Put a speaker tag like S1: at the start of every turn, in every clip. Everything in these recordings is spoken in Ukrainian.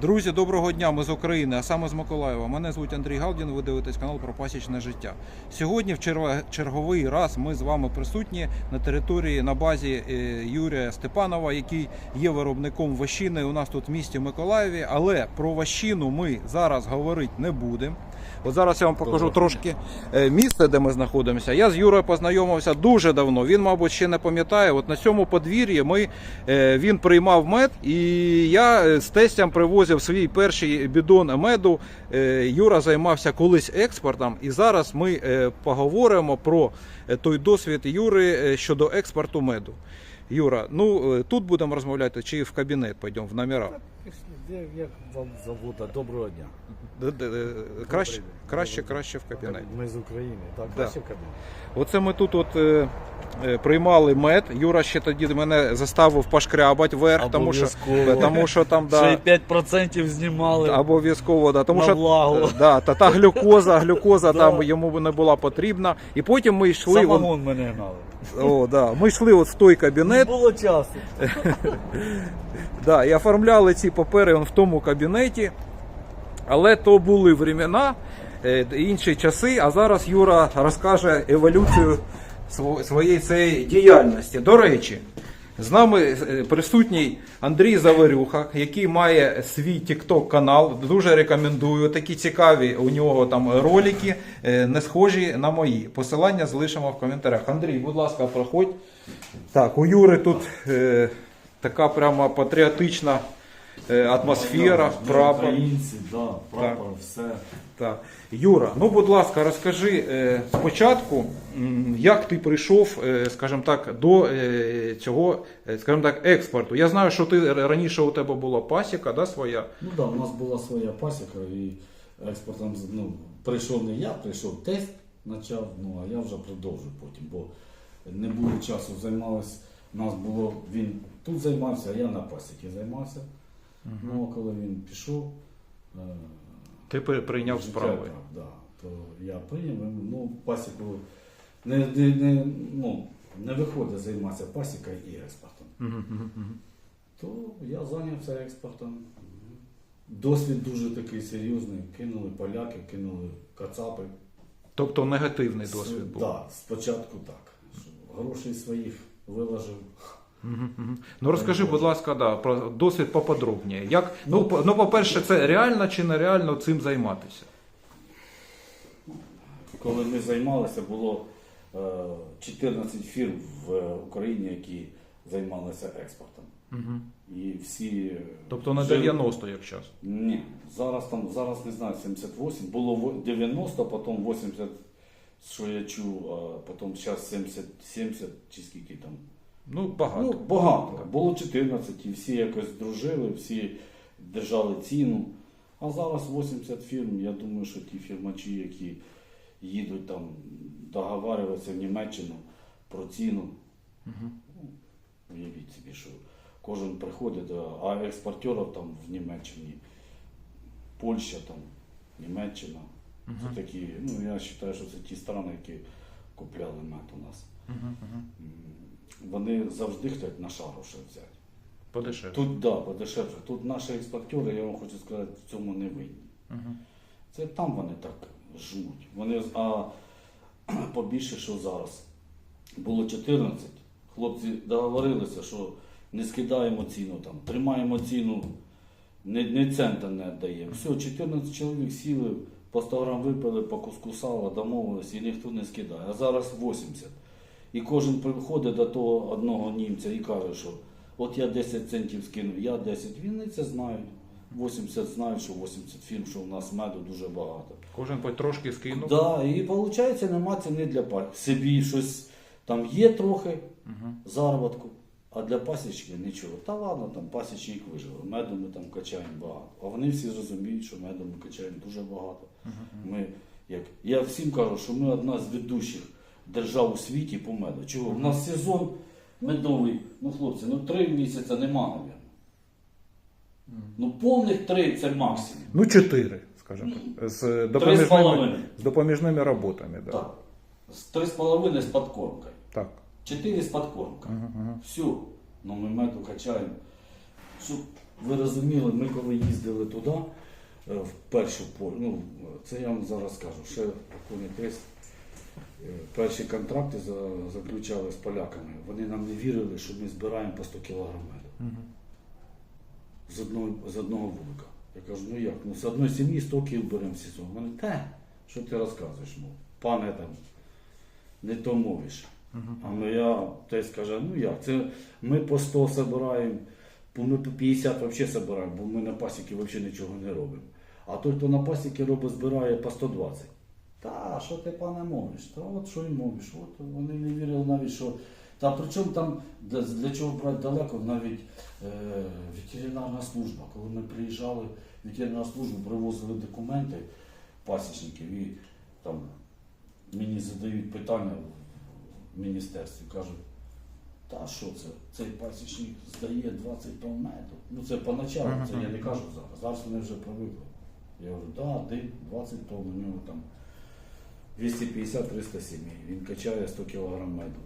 S1: Друзі, доброго дня! Ми з України, а саме з Миколаєва. Мене звуть Андрій Галдін. Ви дивитесь канал про пасічне життя. Сьогодні в черговий раз ми з вами присутні на території на базі е, Юрія Степанова, який є виробником вощини у нас тут в місті Миколаєві. Але про вощину ми зараз говорити не будемо. От зараз я вам покажу
S2: Добре.
S1: трошки е, місце, де ми знаходимося. Я з Юрою познайомився дуже давно. Він, мабуть, ще не пам'ятає. От на цьому подвір'ї ми, е, він приймав мед, і я з тестям привозив свій перший бідон меду. Е, Юра займався колись експортом, і зараз ми е, поговоримо про е, той досвід Юри щодо експорту меду. Юра, ну тут будемо розмовляти чи в кабінет пойдемо в номера?
S2: Як вам завода? Доброго дня.
S1: Е, Краще, краще, краще в кабінет.
S2: Ми з України, так? Краще в кабінет.
S1: Оце ми тут от, е, е, приймали мед. Юра ще тоді мене заставив пошкрябати вверх, тому що,
S2: Обов'язково.
S1: тому що там
S2: Ще
S1: да,
S2: й 5% знімали.
S1: обов'язково, да, тому
S2: На
S1: що
S2: влагу.
S1: е, да, та, та глюкоза, глюкоза там йому не була потрібна. І потім ми йшли,
S2: Самогон мене гнали.
S1: о, да, ми йшли от в той
S2: Не
S1: кабінет
S2: було часу.
S1: да, і оформляли ці папери он в тому кабінеті. Але то були времена, е, інші часи. А зараз Юра розкаже еволюцію своєї цієї діяльності. До речі, з нами е, присутній Андрій Заварюха, який має свій TikTok канал. Дуже рекомендую. Такі цікаві у нього там ролики, е, не схожі на мої. Посилання залишимо в коментарях. Андрій, будь ласка, проходь. Так, у Юри тут така прямо патріотична е, атмосфера,
S2: Да,
S1: прапор.
S2: Українці, да, прапор, все.
S1: Так. Юра, ну будь ласка, розкажи е, спочатку, як ти прийшов, е, скажімо так, до цього, скажімо так, експорту. Я знаю, що ти раніше у тебе була пасіка, да, своя.
S2: Ну так, да, у нас була своя пасіка і експортом ну, прийшов не я, прийшов тест, почав, ну а я вже продовжив потім, бо не було часу, займалися, нас було, він займався, а я на пасіки займався. Ну, а коли він пішов, е,
S1: Ти прийняв
S2: життя
S1: справи.
S2: так, да, то я прийняв, ну, пасіку не, не, не, ну, не виходить займатися пасікою і експортом.
S1: Мгм, мгм.
S2: То я зайнявся експортом. Досвід дуже такий серйозний. Кинули поляки, кинули кацапи.
S1: Тобто негативний досвід був.
S2: Так, спочатку так. Грошей своїх виложив.
S1: Ну розкажи, будь ласка, да, про досвід поподробніше. Як, ну, по- ну, по-перше, це реально чи нереально цим займатися?
S2: Коли ми займалися, було е, 14 фірм в е, Україні, які займалися експортом.
S1: Мгм.
S2: І всі. е,
S1: Тобто
S2: жили-
S1: 90 як час.
S2: Ні, зараз там зараз не знаю, 78. Було 90, потім 80, що я чув, а потім зараз 70, 70 чи скільки там.
S1: Ну, багато.
S2: Ну, багато. Було 14, і всі якось дружили, всі держали ціну. А зараз 80 фірм. Я думаю, що ті фірмачі, які їдуть там договарюватися в Німеччину про ціну. Ну, Уявіть собі, що кожен приходить, а експортерів там в Німеччині, Польща, там, Німеччина. Це такі, ну я вважаю, що це ті страни, які купляли мед у нас.
S1: Мгм, мгм.
S2: Вони завжди хочуть на шару ще взяти.
S1: Подешевше.
S2: Тут да, подешевше. Тут наші експортери, я вам хочу сказати, в цьому не винні.
S1: Мгм.
S2: Це там вони так жмуть. Вони, а побільше, що зараз. Було 14. Хлопці договорилися, що не скидаємо ціну там, тримаємо ціну, не, не цента не віддаємо. Все, 14 чоловік сіли, по 100 грам випили, по куску сала, домовились і ніхто не скидає. А зараз 80. І кожен приходить до того одного німця і каже, що от я 10 центів скинув, я 10. Вони це знають. 80 знають, що 80 фірм, що в нас меду дуже багато.
S1: Кожен потрошки скинув.
S2: Да, і виходить, нема ціни для пасіки. Собі щось там є трохи
S1: Мгм.
S2: заробітку, а для пасічки нічого. Та ладно, там пасічник виживе, меду ми там качаємо багато. А вони всі зрозуміють, що меду ми качаємо дуже багато. Ми, як, я всім кажу, що ми одна з ведучих держав у світі по меду. Чого? У нас сезон медовий, ну хлопці, ну три місяці нема, мабуть. Ну повних три це максимум.
S1: Ну, чотири, скажімо так. З
S2: Три з
S1: допоміжними,
S2: половиною.
S1: з допоміжними роботами. Да.
S2: Так. З три з половиною з подкормкою.
S1: Так.
S2: Чотири з подкормкою.
S1: Мгм, мгм.
S2: Все. Ну ми меду качаємо. Щоб ви розуміли, ми коли їздили туди, е, в першу поле, ну це я вам зараз скажу, ще пам'ятаєте, е, перші контракти заключали з поляками. Вони нам не вірили, що ми збираємо по 100 кілограм меду з одного, з одного вулика. Я кажу, ну як? Ну з одної сім'ї 100 кіл беремо в сезон. Вони, те, що ти розказуєш, мов, пане там, не то мовиш. А ну я те скаже, ну як, це ми по 100 збираємо, ми по 50 взагалі збираємо, бо ми на пасіки взагалі нічого не робимо. А той, хто на пасіки робить, збирає по 120. Та, що ти пане мовиш? Та от що й мовиш. От вони не вірили навіть, що. Та причому там для, для чого брати далеко, навіть е, ветеринарна служба. Коли ми приїжджали, ветеринарна служба привозили документи пасічників і там мені задають питання в міністерстві, кажуть, та що це? Цей пасічник здає 20 тонн меду. Ну це поначалу, це я не кажу зараз. Зараз вони вже привикли. Я говорю, да, один, 20 тонн, у нього там 250-300 сімей. Він качає 100 кг меду.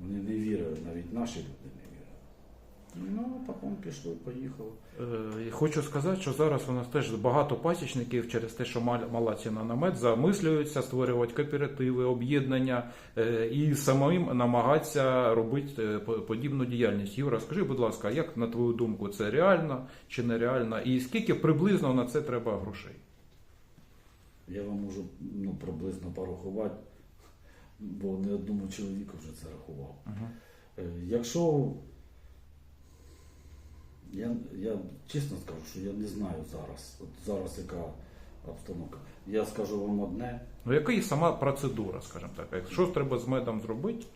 S2: Вони не вірили, навіть наші люди не вірили. Ну, а потім пішло, поїхало.
S1: Е, Хочу сказати, що зараз у нас теж багато пасічників через те, що мал- мала ціна на мед, замислюються створювати кооперативи, об'єднання е, і самим намагатися робити е, подібну діяльність. Юра, скажи, будь ласка, як на твою думку, це реально чи нереально? І скільки приблизно на це треба грошей?
S2: Я вам можу ну, приблизно порахувати, бо не одному чоловіку вже це рахував. Е, Якщо я, я чесно скажу, що я не знаю зараз, от зараз яка обстановка. Я скажу вам одне.
S1: Ну, яка і сама процедура, скажімо так? Що треба з медом зробити?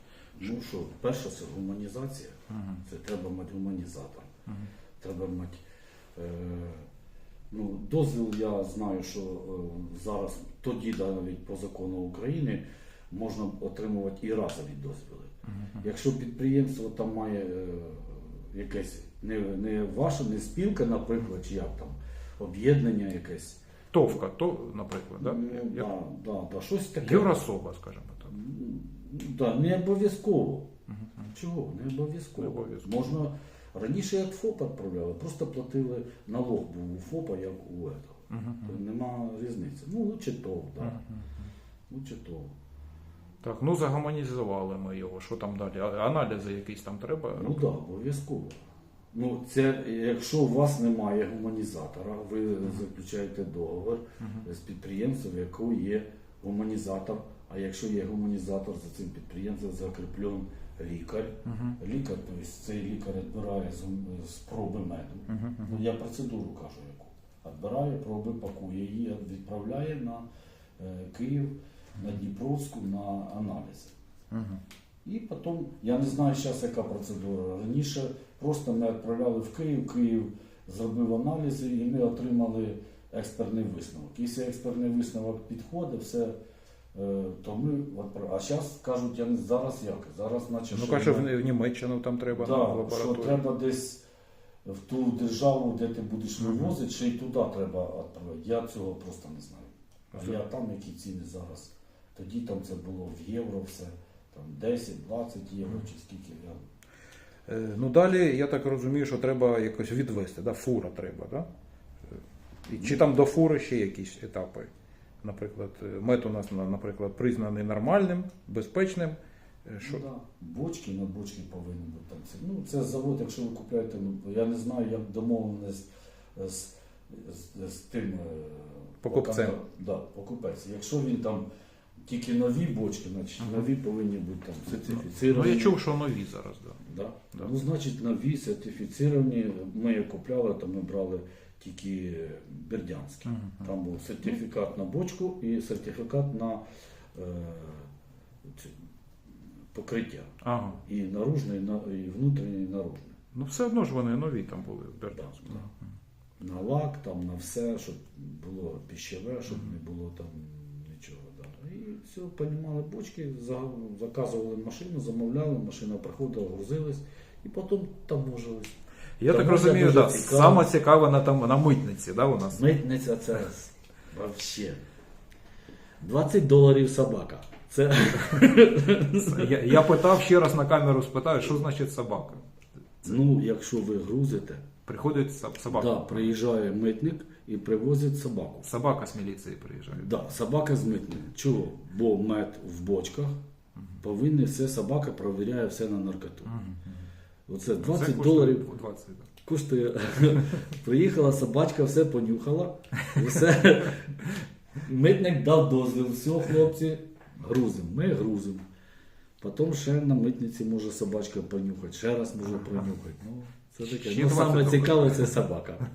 S2: Ну що, перше це гуманізація. Це треба мати гуманізатор. Треба мати. Е, ну, дозвіл я знаю, що е, зараз тоді навіть по закону України можна отримувати і разові дозвіли. Якщо підприємство там має е, якесь не, не ваша, не спілка, наприклад, чи як там, об'єднання якесь.
S1: Товка, то, наприклад, да?
S2: Ну,
S1: Як-
S2: да, да, да, щось таке.
S1: Юрособа, скажімо так.
S2: Да, не обов'язково. Чого? Не обов'язково.
S1: Не обов'язково.
S2: Можна раніше як ФОП відправляли, просто платили налог був у ФОПа, як у этого. То нема різниці. Ну, лучше то, да. Лучше то.
S1: Так, ну загуманізували ми його. Що там далі? Аналізи якісь там треба?
S2: Ну так, да, обов'язково. Ну, це якщо у вас немає гуманізатора, ви заключаєте договір з підприємством, в якого є гуманізатор. А якщо є гуманізатор, за цим підприємством закріплен лікар. Лікар, тобто цей лікар відбирає з, з проби меду. Ну, я процедуру кажу яку. Відбирає проби, пакує її, відправляє на е, Київ, на Дніпровську на аналізи. І потім, я не знаю зараз, яка процедура. Раніше просто ми відправляли в Київ, Київ зробив аналізи і ми отримали експертний висновок. Якщо експертний висновок підходить, все, то ми А зараз кажуть, я не зараз як? Зараз наче
S1: Ну,
S2: що
S1: каже,
S2: ми-
S1: в в Німеччину там треба на
S2: Да, що
S1: лабораторію.
S2: треба десь в ту державу, де ти будеш вивозити, ще й туди треба відправити. Я цього просто не знаю. А я там, які ціни зараз. Тоді там це було в євро все, там 10-20 євро чи скільки. Я...
S1: Е, Ну далі я так розумію, що треба якось відвести, да? фура треба, да? Е, Чи там до фури ще якісь етапи? Наприклад, е, мед у нас, наприклад, признаний нормальним, безпечним. Е, Що?
S2: Ну, да. Бочки на бочки повинні бути там. Це, ну, це завод, якщо ви купуєте, ну, я не знаю, як домовленість з, з, з тим е,
S1: Покупцем.
S2: Да, покупець. Якщо він там тільки нові бочки, значить нові повинні бути там
S1: Ну, я чув, що нові зараз, да.
S2: Да?
S1: Да.
S2: Ну, значить, нові сертифіціровані. Ми їх купляли, то ми брали тільки бердянські. Там був сертифікат на бочку і сертифікат на е, цю, покриття.
S1: Ага.
S2: І наружне, і, на, і внутрішнє, і наружне.
S1: Ну все одно ж вони нові там були в Бердянську.
S2: На лак, там, на все, щоб було піщеве, щоб не було там нічого. Да. І все, понімали бочки, заказували машину, замовляли, машина приходила, грузилась, і потім таможились.
S1: Я так розумію, да,
S2: цікаво.
S1: саме цікаве на, там, на митниці, да, у нас?
S2: Митниця це вообще. 20 доларів собака. Це
S1: Я, я питав ще раз на камеру, спитаю, що значить собака?
S2: ну, якщо ви грузите,
S1: Приходить соб- собака.
S2: Да, приїжджає митник і привозить собаку.
S1: Собака з міліції приїжджає.
S2: Да, собака з митним. Чого? Бо мед в бочках повинні все, собака провіряє все на наркоту. Оце 20
S1: Це коштує
S2: доларів
S1: 20, да.
S2: коштує. Приїхала собачка, все понюхала, все. Митник дав дозвіл, все, хлопці, грузимо. Ми грузимо. Потім ще на митниці може собачка понюхати, ще раз може пронюхати. Ну, це таке.
S1: Ще
S2: Ну,
S1: 20
S2: саме
S1: доларів.
S2: цікаве це собака.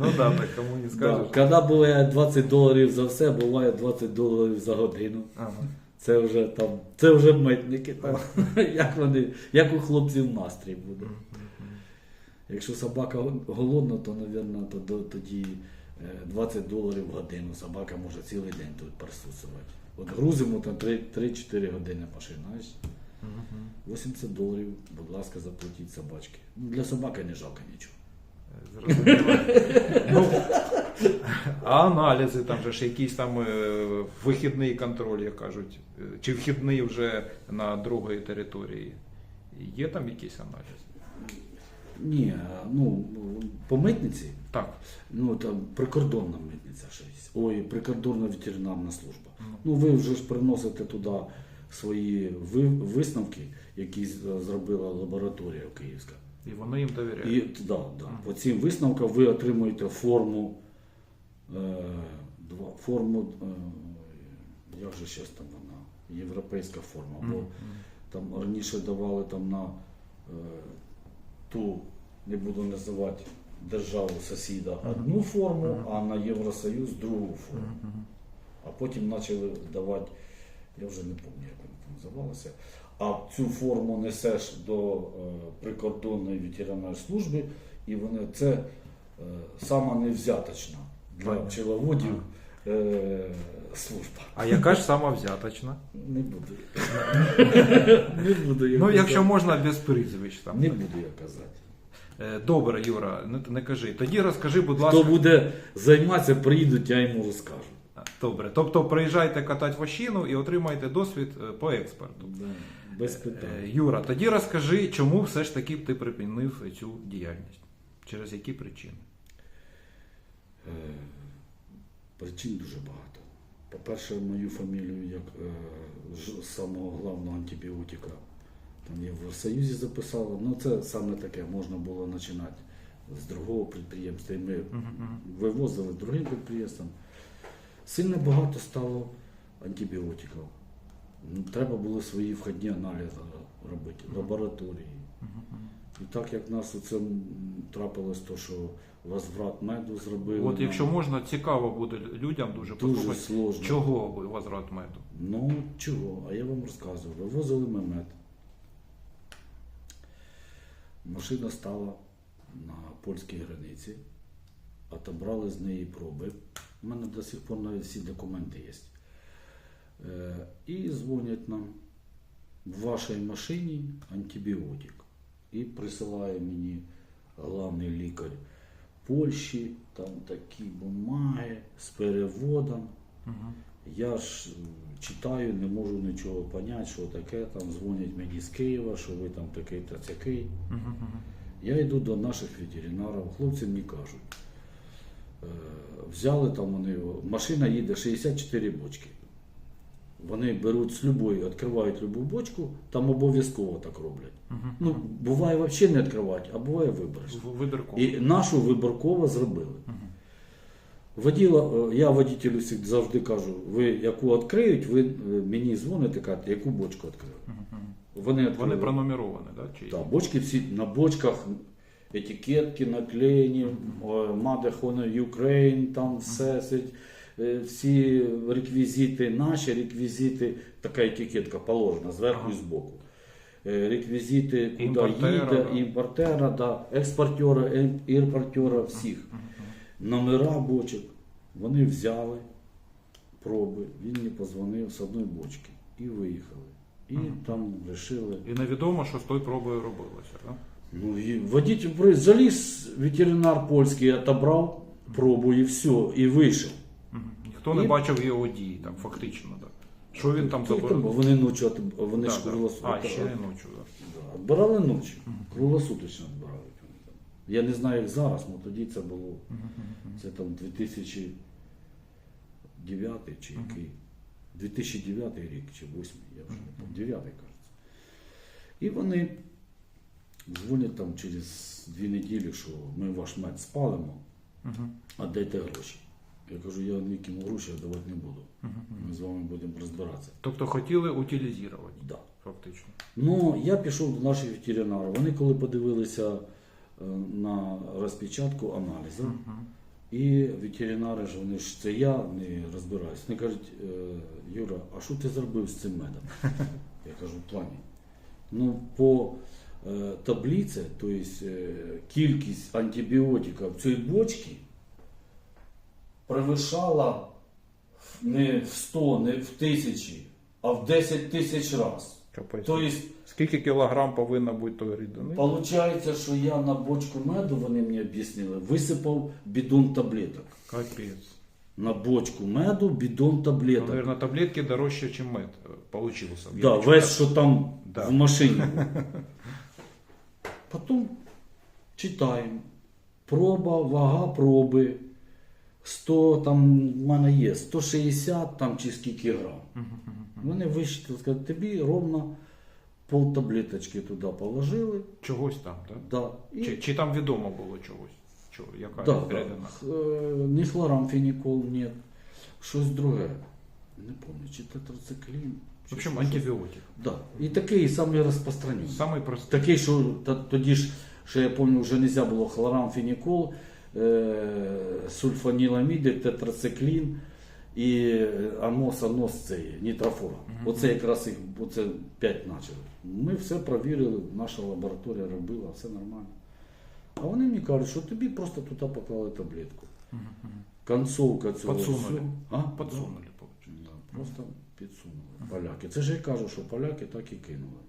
S1: Ну да, так кому не
S2: Да.
S1: скажеш.
S2: Коли буває 20 доларів за все, буває 20 доларів за годину.
S1: Ага.
S2: Це вже там, це вже митники. Там, як вони, як у хлопців настрій буде. Якщо собака голодна, то, мабуть, то, тоді е, 20 доларів в годину. Собака може цілий день тут присутствувати. От грузимо там 3 3-4 години машина. 80 доларів, будь ласка, заплатіть собачки. Ну, Для собаки не жалко нічого.
S1: Зрозуміло. а аналізи там же ж якийсь там е, вихідний контроль, як кажуть, е, чи вхідний вже на другої території. Є там якісь аналізи?
S2: Ні, ну по митниці,
S1: Так.
S2: ну там прикордонна митниця є. Ой, прикордонна ветеринарна служба. Ну ви вже ж приносите туди свої ви- висновки, які зробила лабораторія Київська.
S1: І вони їм довіряють.
S2: І да, да. по цим висновкам ви отримуєте форму, е, два, форму, е, як же зараз там вона, європейська форма. Бо там раніше давали там на е, ту, не буду називати державу сусіда одну форму, а на Євросоюз другу форму. А потім почали давати, я вже не пам'ятаю, як вона там називалася. А цю форму несеш до е, прикордонної ветеринарної служби, і вони це е, сама невзяточна для пчеловодів е, служба.
S1: А яка ж сама взяточна?
S2: Не буду. не буду я
S1: Ну,
S2: казати.
S1: якщо можна без прізвищ там.
S2: Не буду я казати.
S1: Е, Добре, Юра, не, не кажи. Тоді розкажи, будь ласка.
S2: Хто буде займатися, приїдуть, я йому розкажу.
S1: Добре. Тобто приїжджайте катати вощину і отримайте досвід е, по експорту.
S2: Да, без
S1: Е,
S2: питань.
S1: Юра, тоді розкажи, чому все ж таки ти припинив цю діяльність? Через які причини?
S2: Е, Причин дуже багато. По-перше, мою фамілію як е, самого головного антибіотика там я в Союзі записала. Ну це саме таке, можна було починати з другого підприємства. І ми вивозили другим підприємствам. Сильно багато стало антибіотиків. Ну, Треба було свої входні аналізи робити, лабораторії. І так як нас оце м, трапилось, то що возврат меду зробили.
S1: От якщо можна, цікаво буде людям дуже
S2: Дуже
S1: послухати,
S2: сложно.
S1: чого ви- возврат меду.
S2: Ну чого? А я вам розказую. Вивозили ми мед. Машина стала на польській границі, отобрали з неї проби. У мене до сих пор навіть всі документи є. Е, і дзвонять нам в вашій машині антибіотик. І присилає мені главний лікар Польщі, там такі бумаги з переводом. Я ж читаю, не можу нічого поняти, що таке. Там дзвонять мені з Києва, що ви там такий та цякий. Я йду до наших ветеринарів, хлопці мені кажуть. е, Взяли там вони, машина їде 64 бочки. Вони беруть з любої, відкривають любу бочку, там обов'язково так роблять. Ну, буває взагалі не відкривають, а буває.
S1: Вибірково.
S2: І нашу виборково зробили. Воділа, е, я водителю всі- завжди кажу, ви яку відкриють, ви е, мені дзвоните, кажете, яку бочку відкрили. Вони,
S1: Вони
S2: відкрили.
S1: пронумеровані, да? Чи...
S2: Так, бочки всі на бочках, етикетки наклеєні, Honor Ukraine, там все, е, всі реквізити, наші реквізити, така етикетка положена зверху і збоку. Е, Реквізити, куди
S1: Імпортера,
S2: їде,
S1: да.
S2: імпортера, да, експортера, ім- імпортера, всіх. Номера бочок. Вони взяли проби, він мені позвонив з одної бочки і виїхали. І там вирішили.
S1: І невідомо, що з тою пробою робилося. Да?
S2: Ну водитель при- залез, ветеринар польський отобрав пробу і все, і вийшов.
S1: Ніхто не
S2: І-
S1: бачив його дії, так, фактично. Да. Що він там
S2: Тільки, бо? Вони ночі, от- вони ж круглосуточно.
S1: А, ще й ночі. Да.
S2: Да, Відбирали ночі, круглосуточно там. Я не знаю, як зараз, але тоді це було. Це там 2009 чи який. 2009 рік чи 8, я вже не пам'ятаю, 9, кажеться. І вони дзвонять там через дві неділі, що ми ваш мед спалимо, а дайте гроші. Я кажу, я нікому гроші давати не буду. Ми з вами будемо розбиратися.
S1: Тобто хотіли утилізувати,
S2: Да.
S1: фактично.
S2: Ну, я пішов до наших ветеринарів. Вони коли подивилися е, на розпечатку аналізу, і ветеринари ж вони ж це я не розбираюсь. Вони кажуть, «Е, Юра, а що ти зробив з цим медом? Я кажу, в плані. Ну, по е, таблиці, тобто кількість антибіотиків в цій бочці перевищала не в 100, не в тисячі, а в 10 тисяч.
S1: Капець.
S2: Тобто,
S1: Скільки кілограм повинно бути тої рідини?
S2: Получається, що я на бочку меду, вони мені об'яснили, висипав бідон таблеток.
S1: Капець.
S2: На бочку меду бідон таблеток.
S1: Наверное, таблетки дорожче, ніж мед е, получился. Я
S2: Да,
S1: не
S2: весь, що там
S1: Да.
S2: в машині. був. Потім читаємо. Проба, вага проби. 100, там в мене є 160 там чи скільки грам. Вони вичитали, сказали, тобі ровно пол таблеточки туди положили.
S1: Чогось там, так?
S2: Да, і
S1: Чи, чи там відомо було чогось? Чо, яка
S2: Да, да. Е, Не хлорамфенікол, ні. Щось друге. Не пам'ятаю, чи тетрациклін.
S1: В общем, антибіотик.
S2: Да. І такий самий розпространений.
S1: Самий простий.
S2: Такий, що тоді ж, що я пам'ятаю, вже не можна було хлорамфенікол, сульфаніламіди, тетрациклін і е, анос, анос цей, нітрофора. Оце якраз їх, оце 5 почали. Ми все провірили, наша лабораторія робила, все нормально. А вони мені кажуть, що тобі просто туди поклали таблетку. Концовка цього.
S1: Подсунули.
S2: А?
S1: Подсунули.
S2: Да, просто підсунули. Поляки. Це ж я кажу, що поляки так і кинули.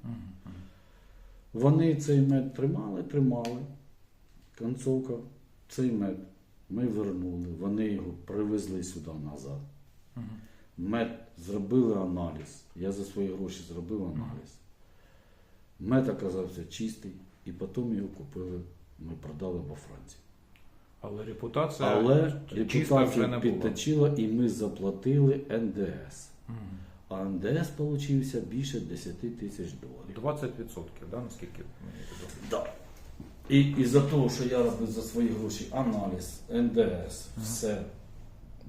S2: Вони цей мед тримали, тримали. Концовка, цей мед ми вернули. Вони його привезли сюди назад. Мед зробили аналіз. Я за свої гроші зробив аналіз. Мед оказався чистий, і потім його купили. Ми продали во Франції.
S1: Але репутація
S2: Але
S1: чиста вже не була.
S2: підточила і ми заплатили НДС. А НДС получився більше 10 тисяч доларів.
S1: 20%, да, наскільки мені відомо.
S2: Да. І, і за того, що я робив за свої гроші аналіз, НДС, все.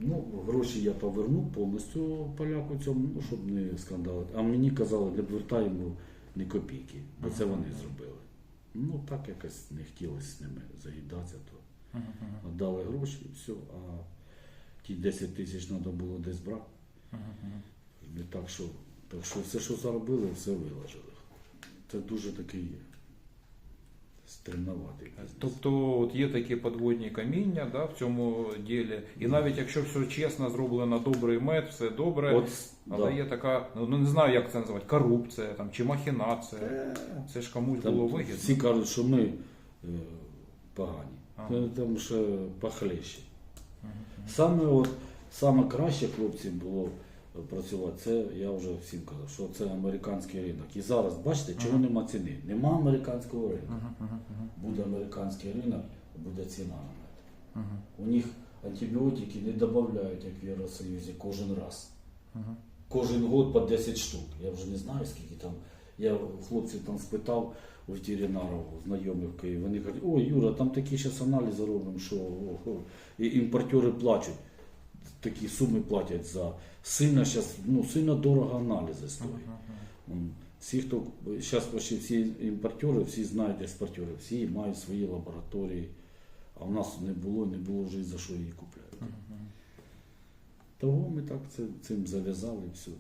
S2: Ну, гроші я повернув повністю поляку цьому, ну, щоб не скандалити. А мені казали, не вертаємо ні копійки, бо це вони зробили. Ну, так якось не хотілося з ними заїдатися, то дали гроші і все. А ті 10 тисяч треба було десь брати. Не так, що, так що все, що заробили, все виложили. Це дуже такий стремноватий бізнес.
S1: Тобто от є такі подводні каміння да, в цьому ділі. І навіть якщо все чесно зроблено, добрий мед, все добре.
S2: От,
S1: Але
S2: да.
S1: є така, ну ну, не знаю, як це називати, корупція там, чи махінація. Це ж комусь
S2: Там
S1: було вигідно.
S2: всі кажуть, що ми е, погані.
S1: Ага.
S2: Е, Там ще похлеще. Саме, от, саме краще хлопцям було е, працювати, це я вже всім казав, що це американський ринок. І зараз, бачите, чого нема ціни? Нема американського ринку. Буде американський ринок, буде ціна на мед. У них антибіотики не додають, як в Євросоюзі, кожен раз. Кожен год по 10 штук. Я вже не знаю, скільки там. Я хлопців там спитав у ветеринарів, знайомих в Києві. Вони кажуть, ой, Юра, там такі зараз аналізи робимо, що ого». і імпортери плачуть. Такі суми платять за сильно зараз, ну, сильно дорого аналізи стоїть. Всі, хто зараз почти всі імпортери, всі знають експортери, всі мають свої лабораторії. А в нас не було, не було вже і за що її купляти. Того ми так це, цим зав'язали і все.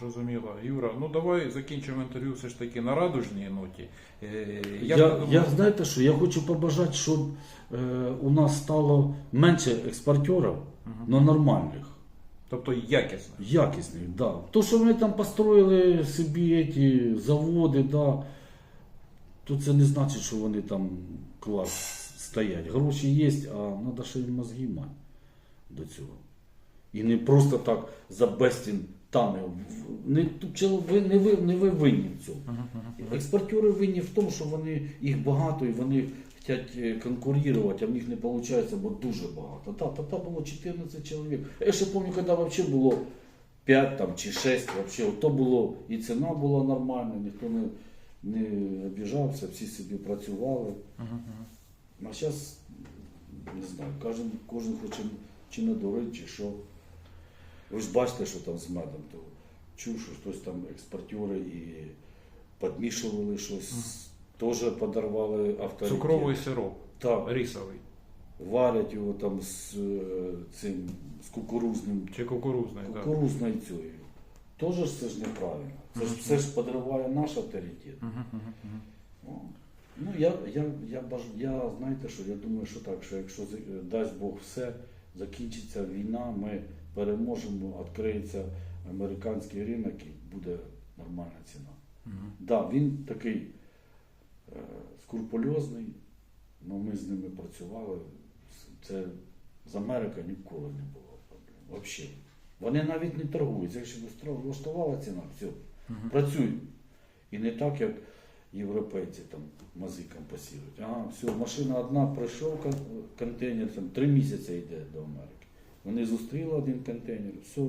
S1: Зрозуміло. Юра, ну давай закінчимо інтерв'ю все ж таки на радужній ноті. Е,
S2: Я,
S1: як
S2: я, знаєте що, я хочу побажати, щоб е, у нас стало менше експортерів, але нормальних,
S1: Тобто якісно.
S2: якісних. Да. То, що вони там построїли собі ці заводи, да, то це не значить, що вони там клас стоять. Гроші є, а треба ще й мозги мати до цього. І не просто так за безцін тане. Не, ви, не, ви, не ви винні в цьому. Експортери винні в тому, що вони їх багато і вони хочуть е, конкурувати, а в них не виходить, бо дуже багато. Та, та, та було 14 чоловік. Я ще пам'ятаю, коли взагалі було 5 там, чи 6, вообще, то було і ціна була нормальна, ніхто не, не обіжався, всі собі працювали. А зараз, не знаю, кожен, кожен хоче чи надурить, чи що. Ви ж бачите, що там з медом. То чув, що хтось там експортери і підмішували щось, теж подарували авторитет.
S1: Цукровий сироп,
S2: Так,
S1: рісовий
S2: варять його там з е, цим, з кукурузним,
S1: чи кукурузний. так.
S2: кукурузною цією. Теж ж це ж неправильно. Це ж все ж підриває наш авторитет. О. Ну, я, я, я, баж, я, знаєте що, я думаю, що так, що якщо з- е, дасть Бог все, закінчиться війна, ми переможемо, відкриється американський ринок і буде нормальна ціна. Так, да, він такий е, скрупульозний, але ми з ними працювали. Це з Америкою ніколи не було проблем. Взагалі. Вони навіть не торгують. Якщо влаштувала ціна, все, працюють. І не так, як європейці там мазикам посілять. Ага, все, машина одна пройшов кон- контейнер, там три місяці йде до Америки. Вони зустріли один контейнер, все,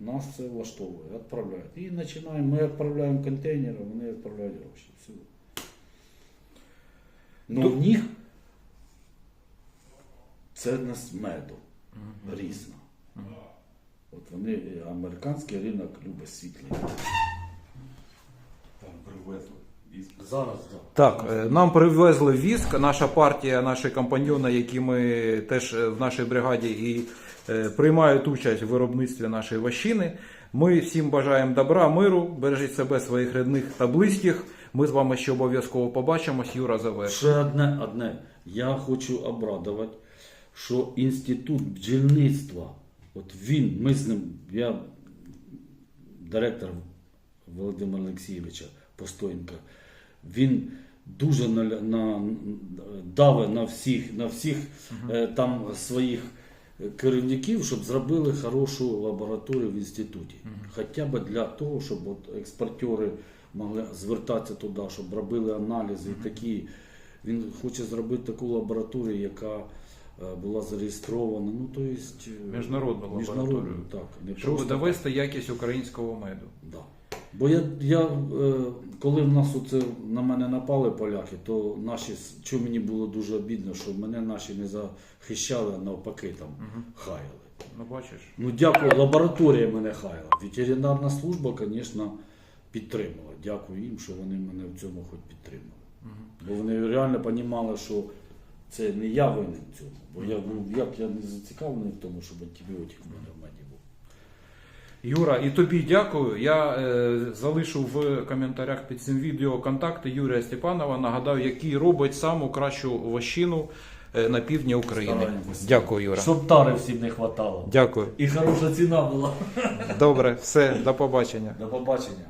S2: нас це влаштовує, відправляють. І починаємо, ми відправляємо контейнери, вони відправляють гроші. Все. Ну, в них це нас меду, різно. От вони, е, американський ринок любить світлий.
S3: Там привезли.
S2: Зараз, так.
S1: Так, е, нам привезли віск, наша партія, наші компаньйони, які ми теж е, в нашій бригаді і е, приймають участь в виробництві нашої ващини. Ми всім бажаємо добра, миру, бережіть себе, своїх рідних та близьких. Ми з вами ще обов'язково побачимось. Юра завершить.
S2: Ще одне, одне. Я хочу обрадувати, що інститут бджільництва, от він, ми з ним, я директор Володимира Олексійовича Постоєнка, він дуже на, на, давить на всіх, на всіх е, там своїх керівників, щоб зробили хорошу лабораторію в інституті. Хоча б для того, щоб от експортери могли звертатися туди, щоб робили аналізи і такі. Він хоче зробити таку лабораторію, яка е, була зареєстрована. Ну, то есть, е,
S1: Міжнародну лабораторію.
S2: так. Не
S1: Щоб
S2: просто
S1: довести якість українського меду.
S2: Да. Бо я, я е, коли в нас оце на мене напали поляки, то наші, що мені було дуже обідно, що мене наші не захищали, а навпаки там хаяли.
S1: Ну бачиш.
S2: Ну дякую, лабораторія мене хаяла. Ветеринарна служба, звісно, підтримала. Дякую їм, що вони мене в цьому хоч підтримали. Бо вони реально розуміли, що це не я винен в цьому. Бо я, ну, як я не зацікавлений в тому, щоб антибіотик в мене в був.
S1: Юра, і тобі дякую. Я е, залишу в коментарях під цим відео контакти Юрія Степанова. Нагадаю, який робить саму кращу вощину е, на півдні України.
S2: Стараємось.
S1: Дякую, Юра.
S2: Щоб тари всім не хватало.
S1: Дякую.
S2: І хороша ціна була.
S1: Добре, все, до побачення.
S2: До побачення.